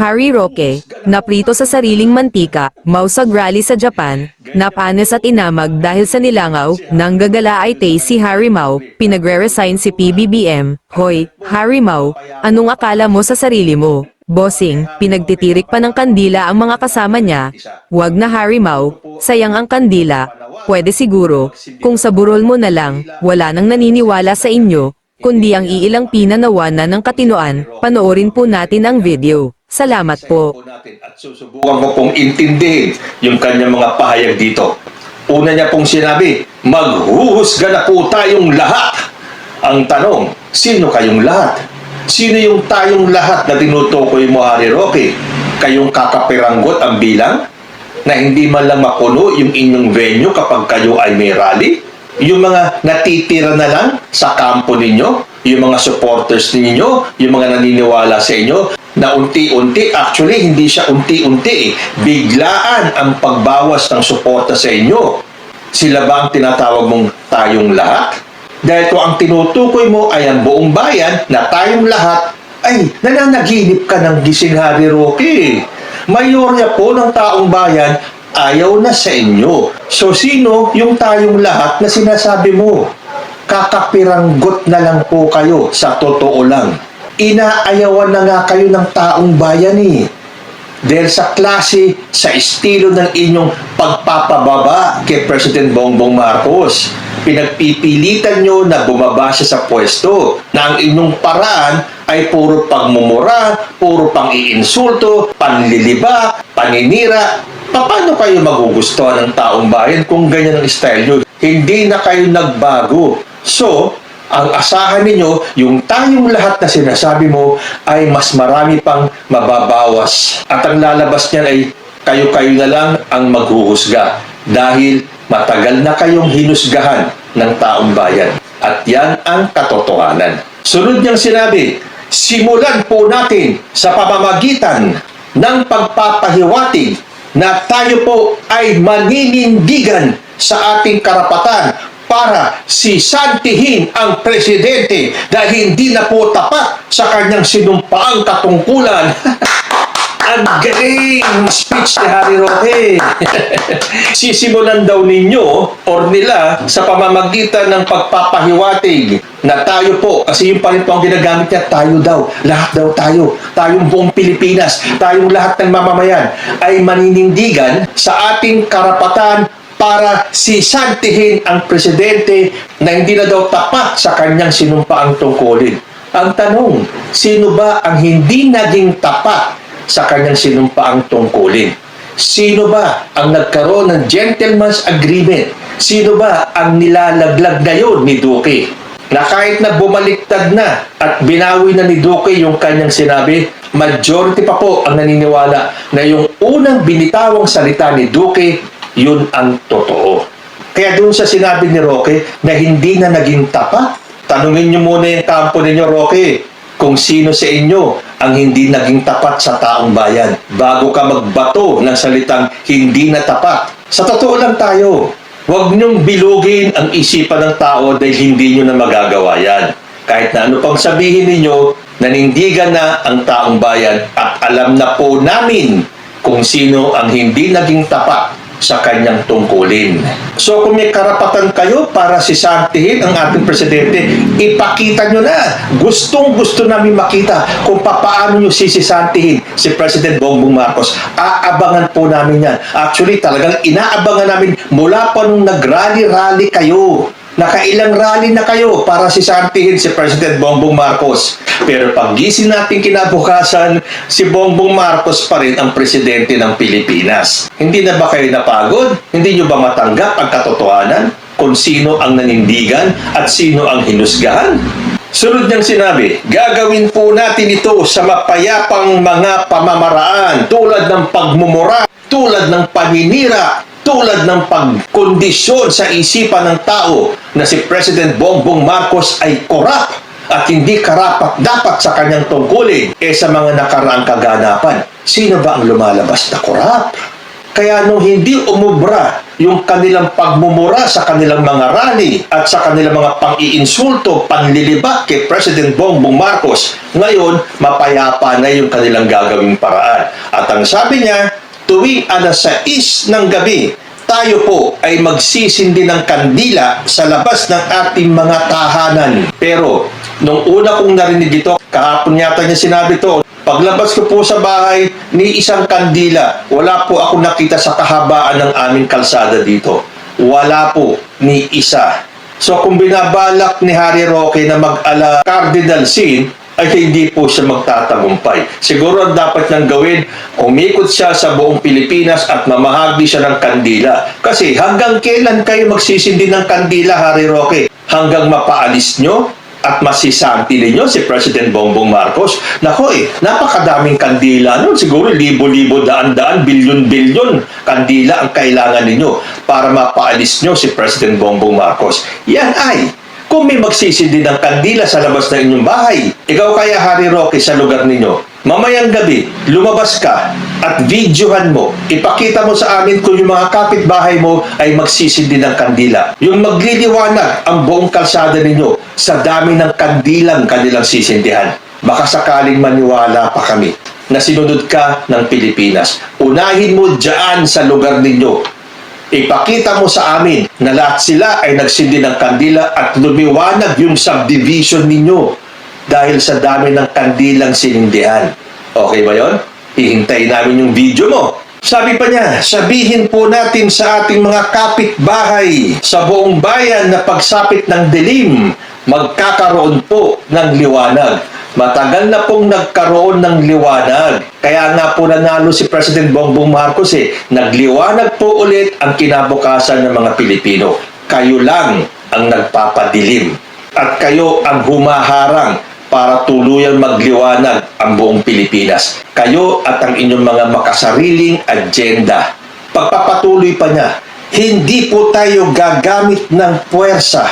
Harry Roque, naprito sa sariling mantika, mausag rally sa Japan, napanes at inamag dahil sa nilangaw, nang gagala ay tay si Harry Mau, pinagre-resign si PBBM, Hoy, Harry Mau, anong akala mo sa sarili mo? Bossing, pinagtitirik pa ng kandila ang mga kasama niya, wag na Harry Mau, sayang ang kandila, pwede siguro, kung sa burol mo na lang, wala nang naniniwala sa inyo, kundi ang iilang pinanawanan ng katinoan, panoorin po natin ang video. Salamat po. at susubukan ko pong intindihin yung kanyang mga pahayag dito. Una niya pong sinabi, maghuhusga na po tayong lahat. Ang tanong, sino kayong lahat? Sino yung tayong lahat na tinutukoy mo, Harry Roque? Kayong kakapiranggot ang bilang? Na hindi man lang mapuno yung inyong venue kapag kayo ay may rally? Yung mga natitira na lang sa kampo ninyo? Yung mga supporters ninyo? Yung mga naniniwala sa inyo? Na unti-unti, actually hindi siya unti-unti eh. Biglaan ang pagbawas ng suporta sa inyo. Sila ba ang tinatawag mong tayong lahat? Dahil kung ang tinutukoy mo ay ang buong bayan na tayong lahat, ay nananaginip ka ng gising Harry Roque. Mayorya po ng taong bayan ayaw na sa inyo. So sino yung tayong lahat na sinasabi mo? Kakapiranggot na lang po kayo sa totoo lang. Inaayawan na nga kayo ng taong bayan eh. Dahil sa klase, sa estilo ng inyong pagpapababa kay President Bongbong Marcos, pinagpipilitan nyo na bumaba siya sa pwesto na ang inyong paraan ay puro pagmumura, puro pang-iinsulto, panliliba, paninira. Paano kayo magugustuhan ng taong bayan kung ganyan ang style nyo? Hindi na kayo nagbago. So, ang asahan ninyo, yung tayong lahat na sinasabi mo ay mas marami pang mababawas. At ang lalabas niyan ay kayo-kayo na lang ang maghuhusga dahil matagal na kayong hinusgahan ng taong bayan. At yan ang katotohanan. Sunod niyang sinabi, simulan po natin sa pamamagitan ng pagpapahiwatig na tayo po ay maninindigan sa ating karapatan para sisantihin ang presidente dahil hindi na po tapat sa kanyang sinumpaang katungkulan. ang galing speech ni Harry Roque. Sisimulan daw ninyo or nila sa pamamagitan ng pagpapahiwatig na tayo po, kasi yung pa rin po ang ginagamit niya, tayo daw, lahat daw tayo, tayong buong Pilipinas, tayong lahat ng mamamayan ay maninindigan sa ating karapatan para sisantihin ang presidente na hindi na daw tapat sa kanyang sinumpaang tungkulin. Ang tanong, sino ba ang hindi naging tapat sa kanyang sinumpaang tungkulin? Sino ba ang nagkaroon ng gentleman's agreement? Sino ba ang nilalaglag ngayon ni Duque? Na kahit na bumaliktad na at binawi na ni Duque yung kanyang sinabi, majority pa po ang naniniwala na yung unang binitawang salita ni Duque, yun ang totoo. Kaya doon sa sinabi ni Roque na hindi na naging tapat, tanungin niyo muna yung kampo ninyo, Roque, kung sino sa inyo ang hindi naging tapat sa taong bayan bago ka magbato ng salitang hindi na tapat. Sa totoo lang tayo, huwag niyong bilugin ang isipan ng tao dahil hindi niyo na magagawa yan. Kahit na ano pang sabihin ninyo, nanindigan na ang taong bayan at alam na po namin kung sino ang hindi naging tapat sa kanyang tungkulin. So kung may karapatan kayo para sisantihin ang ating presidente, ipakita nyo na. Gustong gusto namin makita kung papaano nyo sisisantihin si President Bongbong Marcos. Aabangan po namin yan. Actually, talagang inaabangan namin mula pa nung nag-rally-rally kayo. Nakailang rally na kayo para sisantihin si President Bongbong Marcos. Pero paggising natin kinabukasan, si Bongbong Marcos pa rin ang presidente ng Pilipinas. Hindi na ba kayo napagod? Hindi nyo ba matanggap ang katotohanan? Kung sino ang nanindigan at sino ang hinusgahan? Sunod niyang sinabi, gagawin po natin ito sa mapayapang mga pamamaraan tulad ng pagmumura, tulad ng paninira, tulad ng pagkondisyon sa isipan ng tao na si President Bongbong Marcos ay korap at hindi karapat dapat sa kanyang tungkulin eh sa mga nakaraang kaganapan. Sino ba ang lumalabas na korap? Kaya nung hindi umubra yung kanilang pagmumura sa kanilang mga rally at sa kanilang mga pang-iinsulto, panliliba kay President Bongbong Marcos. Ngayon, mapayapa na yung kanilang gagawing paraan. At ang sabi niya, tuwing alas 6 ng gabi, tayo po ay magsisindi ng kandila sa labas ng ating mga tahanan. Pero, nung una kong narinig ito, kahapon yata niya sinabi to, paglabas ko po sa bahay, ni isang kandila, wala po ako nakita sa kahabaan ng aming kalsada dito. Wala po, ni isa. So kung binabalak ni Harry Roque na mag-ala cardinal sin, ay hindi po siya magtatagumpay. Siguro ang dapat niyang gawin, umikot siya sa buong Pilipinas at mamahagi siya ng kandila. Kasi hanggang kailan kayo magsisindi ng kandila, Harry Roque? Hanggang mapaalis nyo at masisanti ninyo si President Bongbong Marcos. Nako eh, napakadaming kandila nun. Siguro libo-libo, daan-daan, bilyon-bilyon kandila ang kailangan ninyo para mapaalis nyo si President Bongbong Marcos. Yan ay kung may magsisindi ng kandila sa labas ng inyong bahay, ikaw kaya Harry Roque sa lugar ninyo, mamayang gabi, lumabas ka at videohan mo, ipakita mo sa amin kung yung mga kapitbahay mo ay magsisindi ng kandila. Yung magliliwanag ang buong kalsada ninyo sa dami ng kandilang kanilang sisindihan. Baka sakaling maniwala pa kami na sinunod ka ng Pilipinas. Unahin mo dyan sa lugar ninyo ipakita mo sa amin na lahat sila ay nagsindi ng kandila at lumiwanag yung subdivision ninyo dahil sa dami ng kandilang sinindihan. Okay ba yon? Hihintayin namin yung video mo. Sabi pa niya, sabihin po natin sa ating mga kapitbahay sa buong bayan na pagsapit ng dilim, magkakaroon po ng liwanag. Matagal na pong nagkaroon ng liwanag. Kaya nga po nanalo si President Bongbong Marcos eh. Nagliwanag po ulit ang kinabukasan ng mga Pilipino. Kayo lang ang nagpapadilim. At kayo ang humaharang para tuluyang magliwanag ang buong Pilipinas. Kayo at ang inyong mga makasariling agenda. Pagpapatuloy pa niya, hindi po tayo gagamit ng puwersa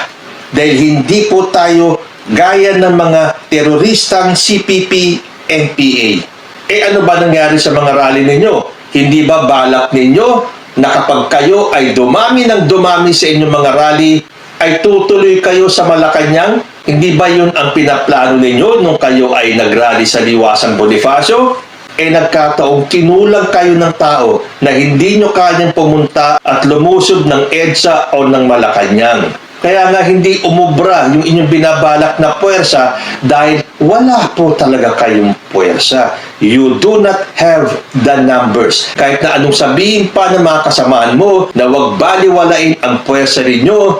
dahil hindi po tayo gaya ng mga teroristang CPP, NPA. Eh ano ba nangyari sa mga rally ninyo? Hindi ba balak ninyo na kapag kayo ay dumami ng dumami sa inyong mga rally, ay tutuloy kayo sa Malacanang? Hindi ba yun ang pinaplano ninyo nung kayo ay nagrally sa Liwasang Bonifacio? Eh nagkataong kinulang kayo ng tao na hindi nyo kayang pumunta at lumusog ng EDSA o ng Malacanang. Kaya nga hindi umubra yung inyong binabalak na puwersa dahil wala po talaga kayong puwersa. You do not have the numbers. Kahit na anong sabihin pa ng mga kasamaan mo na wag baliwalain ang puwersa ninyo,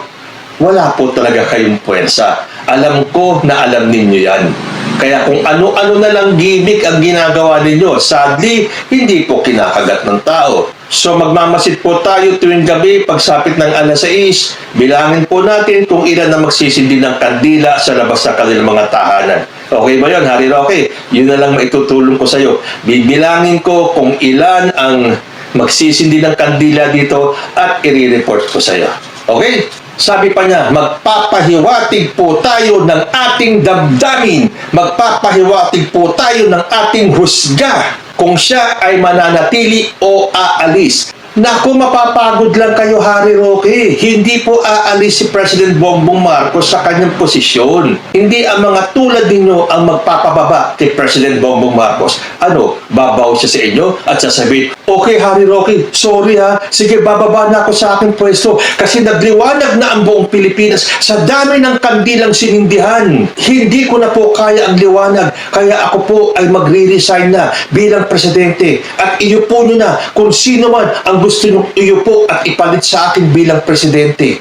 wala po talaga kayong puwersa. Alam ko na alam ninyo yan. Kaya kung ano-ano na lang gimmick ang ginagawa ninyo, sadly, hindi po kinakagat ng tao. So magmamasid po tayo tuwing gabi pagsapit ng alas 6. Bilangin po natin kung ilan na magsisindi ng kandila sa labas ng kanilang mga tahanan. Okay ba yun, Harry Roque? Yun na lang maitutulong ko sa iyo. Bibilangin ko kung ilan ang magsisindi ng kandila dito at i-report ko sa iyo. Okay? Sabi pa niya, magpapahiwatig po tayo ng ating damdamin. Magpapahiwatig po tayo ng ating husga kung siya ay mananatili o aalis. Naku, mapapagod lang kayo, Harry Roque. Hindi po aalis si President Bongbong Marcos sa kanyang posisyon. Hindi ang mga tulad ninyo ang magpapababa kay President Bongbong Marcos. Ano, babaw siya sa inyo at sasabihin, Okay, Harry Roque, sorry ha. Sige, bababa na ako sa aking pwesto kasi nagliwanag na ang buong Pilipinas sa dami ng kandilang sinindihan. Hindi ko na po kaya ang liwanag, kaya ako po ay magre-resign na bilang presidente. At iupo nyo na kung sino man ang gusto nyo iupo at ipalit sa akin bilang presidente.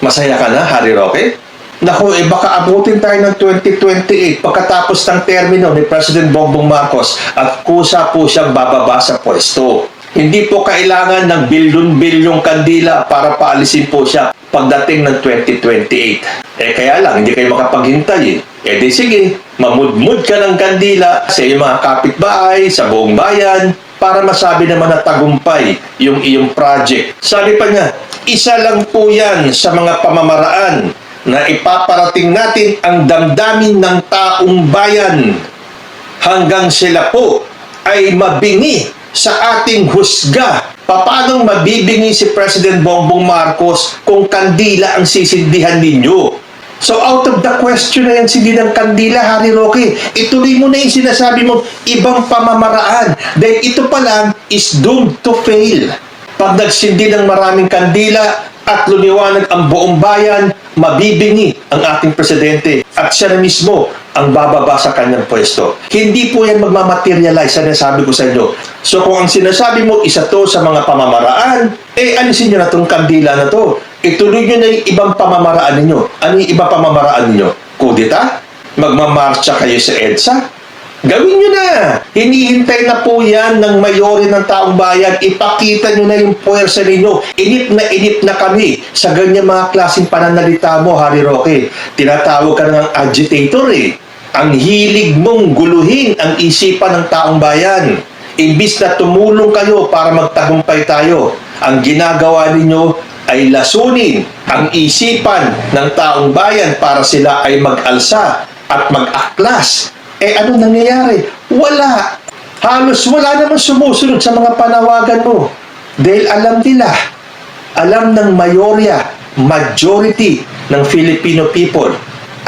Masaya ka na, Harry Roque? Naku, eh baka abutin tayo ng 2028 pagkatapos ng termino ni President Bongbong Marcos at kusa po siyang bababa sa pwesto. Hindi po kailangan ng bilyon-bilyong kandila para paalisin po siya pagdating ng 2028. Eh kaya lang, hindi kayo makapaghintay eh. Eh di sige, mamudmud ka ng kandila sa iyong mga kapitbahay, sa buong bayan, para masabi naman na tagumpay yung iyong project. Sabi pa niya, isa lang po yan sa mga pamamaraan na ipaparating natin ang damdamin ng taong bayan hanggang sila po ay mabingi sa ating husga Paano mabibingi si President Bongbong Marcos kung kandila ang sisindihan ninyo? So out of the question na yan, sindi ng kandila, Harry Roque. Ituloy mo na yung sinasabi mo, ibang pamamaraan. Dahil ito pa lang is doomed to fail. Pag nagsindi ng maraming kandila at lumiwanag ang buong bayan, mabibingi ang ating presidente at siya na mismo ang bababa sa kanyang pwesto. Hindi po yan magmamaterialize, ano sabi ko sa inyo. So kung ang sinasabi mo, isa to sa mga pamamaraan, eh alisin nyo na itong kandila na to. Ituloy nyo na yung ibang pamamaraan ninyo. Ano yung ibang pamamaraan ninyo? Kudita? Magmamarcha kayo sa EDSA? Gawin nyo na! Hinihintay na po yan ng mayori ng taong bayan. Ipakita nyo na yung puwersa ninyo. Inip na inip na kami sa ganyan mga klaseng pananalita mo, Harry Roque. Tinatawag ka ng agitator eh. Ang hilig mong guluhin ang isipan ng taong bayan. Imbis na tumulong kayo para magtagumpay tayo, ang ginagawa ninyo ay lasunin ang isipan ng taong bayan para sila ay mag-alsa at mag-aklas. Eh ano nangyayari? Wala. Halos wala naman sumusunod sa mga panawagan mo. Dahil alam nila, alam ng mayorya, majority ng Filipino people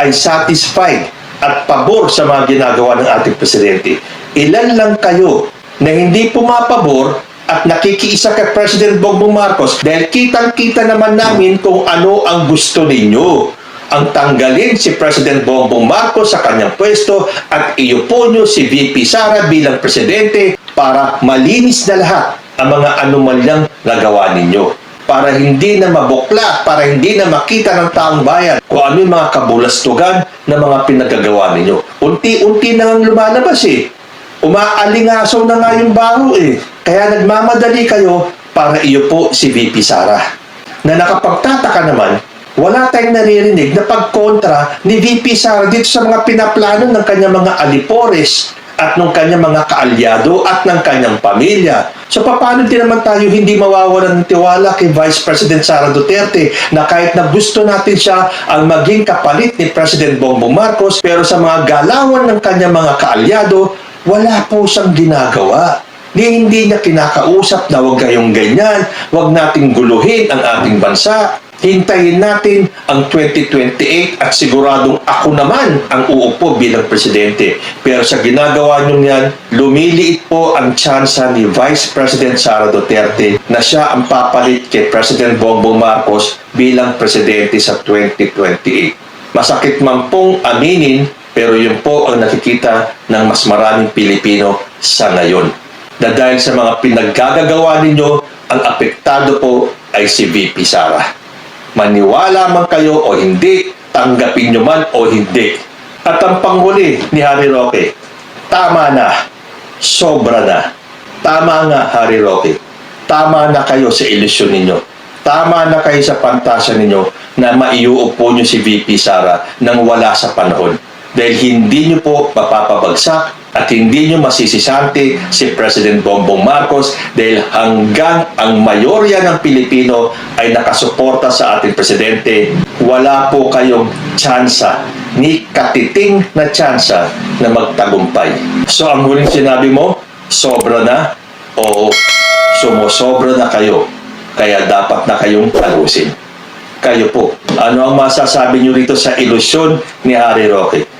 ay satisfied at pabor sa mga ginagawa ng ating presidente. Ilan lang kayo na hindi pumapabor at nakikiisa kay President Bongbong Marcos dahil kitang-kita naman namin kung ano ang gusto ninyo ang tanggalin si President Bongbong Marcos sa kanyang pwesto at iupo nyo si VP Sara bilang presidente para malinis na lahat ang mga anomalyang nagawa ninyo. Para hindi na mabukla, para hindi na makita ng taong bayan kung ano yung mga kabulastugan na mga pinagagawa ninyo. Unti-unti na ang lumalabas eh. Umaalingasaw na nga yung baho eh. Kaya nagmamadali kayo para iupo si VP Sara. Na nakapagtataka naman, wala tayong naririnig na pagkontra ni VP Sara dito sa mga pinaplano ng kanyang mga alipores at ng kanyang mga kaalyado at ng kanyang pamilya. So paano din naman tayo hindi mawawalan ng tiwala kay Vice President Sara Duterte na kahit na gusto natin siya ang maging kapalit ni President Bongbong Marcos pero sa mga galawan ng kanyang mga kaalyado, wala po siyang ginagawa. Ni hindi niya kinakausap na huwag kayong ganyan, huwag nating guluhin ang ating bansa. Hintayin natin ang 2028 at siguradong ako naman ang uupo bilang presidente. Pero sa ginagawa niyo yan, lumiliit po ang tsansa ni Vice President Sara Duterte na siya ang papalit kay President Bongbong Marcos bilang presidente sa 2028. Masakit man pong aminin, pero yun po ang nakikita ng mas maraming Pilipino sa ngayon. Na dahil sa mga pinaggagawa ninyo, ang apektado po ay si VP Sara maniwala man kayo o hindi, tanggapin nyo man o hindi. At ang panghuli ni Harry Roque, tama na, sobra na. Tama nga, Harry Roque. Tama na kayo sa ilusyon ninyo. Tama na kayo sa pantasya ninyo na maiuupo nyo si VP Sara nang wala sa panahon. Dahil hindi nyo po mapapabagsak at hindi nyo masisisante si President Bongbong Marcos dahil hanggang ang mayorya ng Pilipino ay nakasuporta sa ating presidente, wala po kayong tsansa ni katiting na tsansa na magtagumpay. So ang huling sinabi mo, sobra na o sumusobra na kayo. Kaya dapat na kayong talusin. Kayo po, ano ang masasabi nyo rito sa ilusyon ni Harry Roque?